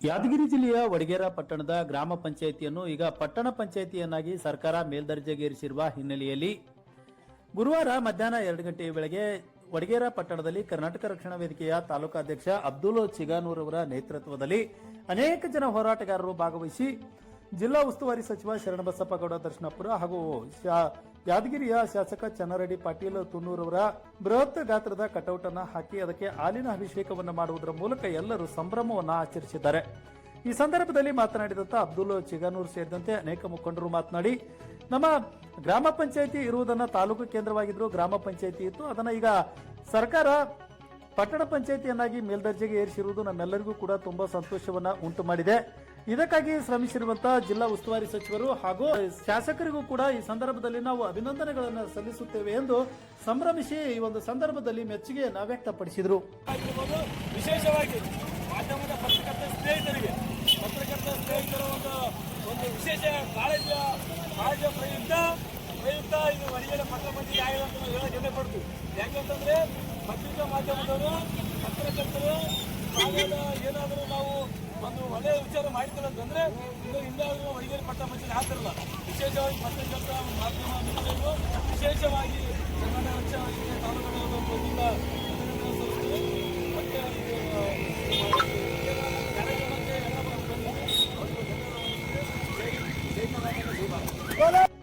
ಯಾದಗಿರಿ ಜಿಲ್ಲೆಯ ವಡಗೇರ ಪಟ್ಟಣದ ಗ್ರಾಮ ಪಂಚಾಯಿತಿಯನ್ನು ಈಗ ಪಟ್ಟಣ ಪಂಚಾಯಿತಿಯನ್ನಾಗಿ ಸರ್ಕಾರ ಮೇಲ್ದರ್ಜೆಗೇರಿಸಿರುವ ಹಿನ್ನೆಲೆಯಲ್ಲಿ ಗುರುವಾರ ಮಧ್ಯಾಹ್ನ ಎರಡು ಗಂಟೆಯ ವೇಳೆಗೆ ವಡಗೇರ ಪಟ್ಟಣದಲ್ಲಿ ಕರ್ನಾಟಕ ರಕ್ಷಣಾ ವೇದಿಕೆಯ ತಾಲೂಕಾಧ್ಯಕ್ಷ ಅಬ್ದುಲ್ ಚಿಗಾನೂರ್ ಅವರ ನೇತೃತ್ವದಲ್ಲಿ ಅನೇಕ ಜನ ಹೋರಾಟಗಾರರು ಭಾಗವಹಿಸಿ ಜಿಲ್ಲಾ ಉಸ್ತುವಾರಿ ಸಚಿವ ಶರಣಬಸಪ್ಪಗೌಡ ದರ್ಶನಪುರ ಹಾಗೂ ಯಾದಗಿರಿಯ ಶಾಸಕ ಚನ್ನರೆಡ್ಡಿ ಪಾಟೀಲ್ ತುನ್ನೂರವರ ಬೃಹತ್ ಗಾತ್ರದ ಕಟೌಟ್ ಅನ್ನ ಹಾಕಿ ಅದಕ್ಕೆ ಹಾಲಿನ ಅಭಿಷೇಕವನ್ನು ಮಾಡುವುದರ ಮೂಲಕ ಎಲ್ಲರೂ ಸಂಭ್ರಮವನ್ನು ಆಚರಿಸಿದ್ದಾರೆ. ಈ ಸಂದರ್ಭದಲ್ಲಿ ಮಾತನಾಡಿದಂತ ಅಬ್ದುಲ್ ಚಿಗನೂರ್ ಸೇರಿದಂತೆ ಅನೇಕ ಮುಖಂಡರು ಮಾತನಾಡಿ, ನಮ್ಮ ಗ್ರಾಮ ಪಂಚಾಯಿತಿ ಇರುವುದನ್ನ ತಾಲೂಕು ಕೇಂದ್ರವಾಗಿದ್ರು ಗ್ರಾಮ ಪಂಚಾಯಿತಿ ಇತ್ತು. ಅದನ್ನ ಈಗ ಸರ್ಕಾರ ಪಟ್ಟಣ ಪಂಚಾಯಿತಿಯನ್ನಾಗಿ ಮೇಲ್ದರ್ಜೆಗೆ ಏರಿಸಿರುವುದು ನಮ್ಮೆಲ್ಲರಿಗೂ ಕೂಡ ತುಂಬಾ ಸಂತೋಷವನ್ನ ಉಂಟು ಮಾಡಿದೆ ಇದಕ್ಕಾಗಿ ಶ್ರಮಿಸಿರುವಂತಹ ಜಿಲ್ಲಾ ಉಸ್ತುವಾರಿ ಸಚಿವರು ಹಾಗೂ ಶಾಸಕರಿಗೂ ಕೂಡ ಈ ಸಂದರ್ಭದಲ್ಲಿ ನಾವು ಅಭಿನಂದನೆಗಳನ್ನು ಸಲ್ಲಿಸುತ್ತೇವೆ ಎಂದು ಸಂಭ್ರಮಿಸಿ ಈ ಒಂದು ಸಂದರ್ಭದಲ್ಲಿ ಮೆಚ್ಚುಗೆಯನ್ನು ವ್ಯಕ್ತಪಡಿಸಿದರು. ವಿಶೇಷವಾಗಿ ಮಾಧ್ಯಮದ ಪತ್ರಕರ್ತ ಸ್ನೇಹಿತರಿಗೆ. ಪತ್ರಕರ್ತ ಸ್ನೇಹಿತರ ಒಂದು ಒಂದು ವಿಶೇಷ ಕಾಳಜಿಯ ಕಾಳಜಿಯ ಪ್ರಯುಕ್ತ ಪ್ರಯುಕ್ತ ಇದು ಹೊರಗಡೆ ಪತ್ರ ಮಂದಿಗೆ ಆಗಿದೆ ಅಂತ ನಾವು ಹೇಳಕ್ ಹೆಮ್ಮೆ ಯಾಕಂತಂದ್ರೆ ಪತ್ರಿಕಾ ಮಾಧ್ಯಮದವರು, ಪತ್ರಕರ್ತರು ಏನಾದರೂ ನಾವು ಅದೇ ವಿಚಾರ ಮಾಡಿದ್ರು ಅಂತಂದ್ರೆ ಇದು ಹಿಂದಾಗಿರುವ ವೈದ್ಯರು ಪಟ್ಟ ಮುಂಚೆ ಹಾಕಿರಲ್ಲ ವಿಶೇಷವಾಗಿ ಪತ್ರಕರ್ತ ಮಾಧ್ಯಮ ಮಿತ್ರರು, ವಿಶೇಷವಾಗಿ ಕನ್ನಡ ವರ್ಷ ಎಲ್ಲ ಜೈ ಜೈ